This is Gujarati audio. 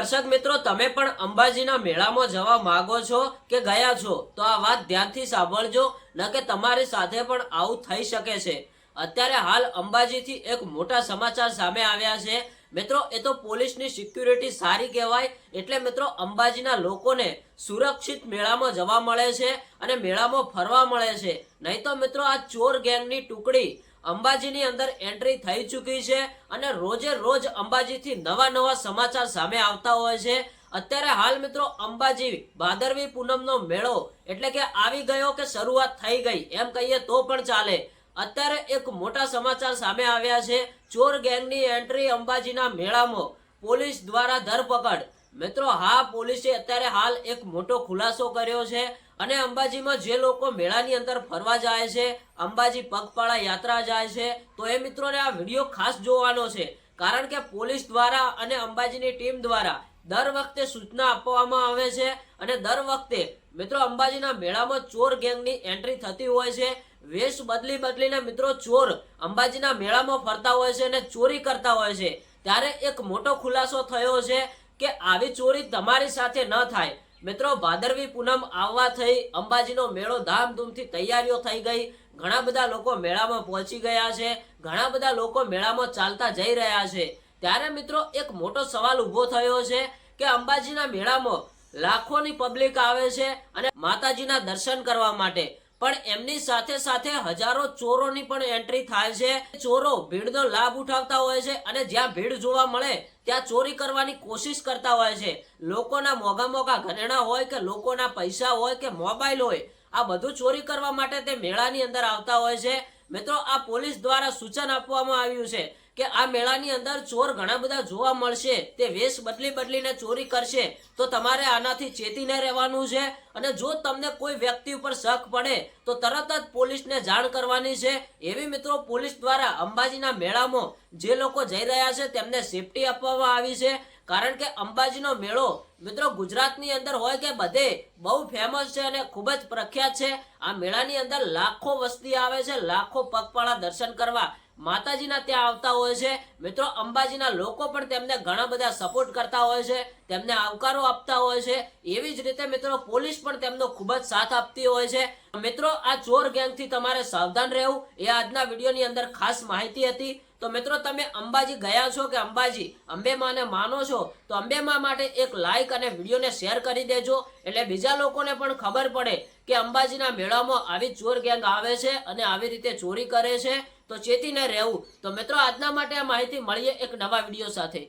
દર્શક મિત્રો, તમે પણ અંબાજીના મેળામાં જવા માંગો છો કે ગયા છો, તો આ વાત ધ્યાનથી સાંભળજો, ન કે તમારી સાથે પણ આવું થઈ શકે છે. અત્યારે હાલ અંબાજીથી એક મોટા સમાચાર સામે આવ્યા છે. મિત્રો, એ તો પોલીસની સિક્યુરિટી સારી કહેવાય, એટલે મિત્રો, અંબાજીના લોકોને સુરક્ષિત મેળામાં જવા મળે છે અને મેળામાં ફરવા મળે છે. નહીં તો મિત્રો, આ ચોર ગેંગની ટુકડી અંબાજીની અંદર એન્ટ્રી થઈ ચૂકી છે અને રોજે રોજ અંબાજીથી નવા નવા સમાચાર સામે આવતા હોય છે. અત્યારે હાલ મિત્રો અંબાજી ભાદરવી પૂનમનો મેળો એટલે કે આવી ગયો કે શરૂઆત થઈ ગઈ એમ કહીએ તો પણ ચાલે. અત્યારે એક મોટા સમાચાર સામે આવ્યા છે. ચોર ગેંગની એન્ટ્રી અંબાજીના મેળામાં પોલીસ દ્વારા ધરપકડ. મિત્રો, હા, પોલીસે અત્યારે હાલ એક મોટો ખુલાસો કર્યો છે. અને અંબાજીમાં જે લોકો મેળાની અંદર ફરવા જાય છે, અંબાજી પગપાળા યાત્રા જાય છે, તો એ મિત્રોને આ વીડિયો ખાસ જોવાનો છે. કારણ કે પોલીસ દ્વારા અને અંબાજીની ટીમ દ્વારા દર વખતે સૂચના આપવામાં આવે છે અને દર વખતે મિત્રો અંબાજીના મેળામાં ચોર ગેંગની એન્ટ્રી થતી હોય છે. વેશ બદલી બદલીને મિત્રો ચોર અંબાજીના મેળામાં ફરતા હોય છે અને ચોરી કરતા હોય છે. ત્યારે એક મોટો ખુલાસો થયો છે કે આવી ચોરી તમારી સાથે ન થાય. મિત્રો ભાદરવી પૂનમ આવવા થઈ. અંબાજીનો મેળો ધામધૂમથી તૈયારીઓ થઈ ગઈ. ઘણા બધા લોકો મેળામાં પહોંચી ગયા છે. ઘણા બધા લોકો મેળામાં ચાલતા જઈ રહ્યા છે. ત્યારે મિત્રો, એક મોટો સવાલ ઊભો થયો છે કે અંબાજીના મેળામાં લાખોની પબ્લિક આવે છે અને માતાજીના દર્શન કરવા માટે. પણ એમની સાથે સાથે હજારો ચોરોની પણ એન્ટ્રી થાય છે. ચોરો ભીડનો લાભ ઉઠાવતા હોય છે અને જ્યાં ભીડ જોવા મળે, ત્યાં ચોરી કરવાની કોશિશ કરતા હોય છે. લોકોના મોંઘા મોંઘા ઘરેણા હોય કે લોકોના પૈસા હોય કે મોબાઈલ હોય, આ બધું ચોરી કરવા માટે તે મેળાની અંદર આવતા હોય છે. મિત્રો, આ પોલીસ દ્વારા સૂચન આપવામાં આવ્યું છે કે આ મેળાની અંદર ચોર ઘણા બધા જોવા મળશે, તે વેશ બદલી બદલીને ચોરી કરશે, તો તમારે આનાથી ચેતીને રહેવાનું છે? અને જો તમને કોઈ વ્યક્તિ ઉપર શક પડે, તો તરત જ પોલીસને જાણ કરવાની છે. એવી મિત્રો, પોલીસ દ્વારા અંબાજીના મેળામાં જે લોકો જઈ રહ્યા છે, તેમને સેફટી આપવામાં આવી છે. કારણ કે અંબાજીનો મેળો, મિત્રો, ગુજરાતની અંદર હોય કે બધે, બહુ ફેમસ છે અને ખૂબ જ પ્રખ્યાત છે. આ મેળાની અંદર લાખો વસ્તી આવે છે, લાખો પગપાળા દર્શન કરવા. માતાજીના ત્યાં આવતા હોય છે. મિત્રો, અંબાજીના લોકો પણ તેમને ઘણા બધા સપોર્ટ કરતા હોય છે. તેમને આવકારો આપતા હોય છે. એવી જ રીતે મિત્રો, પોલીસ પણ તેમનો ખૂબ જ સાથ આપતી હોય છે. મિત્રો, આ ચોર ગેંગથી તમારે સાવધાન રહેવું. એ આજના વિડીયોની અંદર ખાસ માહિતી હતી. તો મિત્રો, તમે અંબાજી ગયા છો કે અંબાજી? અંબે માને છો? તો અંબે માં માટે એક લાઈક અને વિડીયોને શેર કરી દેજો. એટલે બીજા લોકોને પણ ખબર પડે કે અંબાજીના મેળામાં આવી ચોર ગેંગ આવે છે અને આવી રીતે ચોરી કરે છે, તો ચેતીને રહેવું. તો મિત્રો, આજના માટે આ માહિતી મળીએ એક નવા વીડિયો સાથે.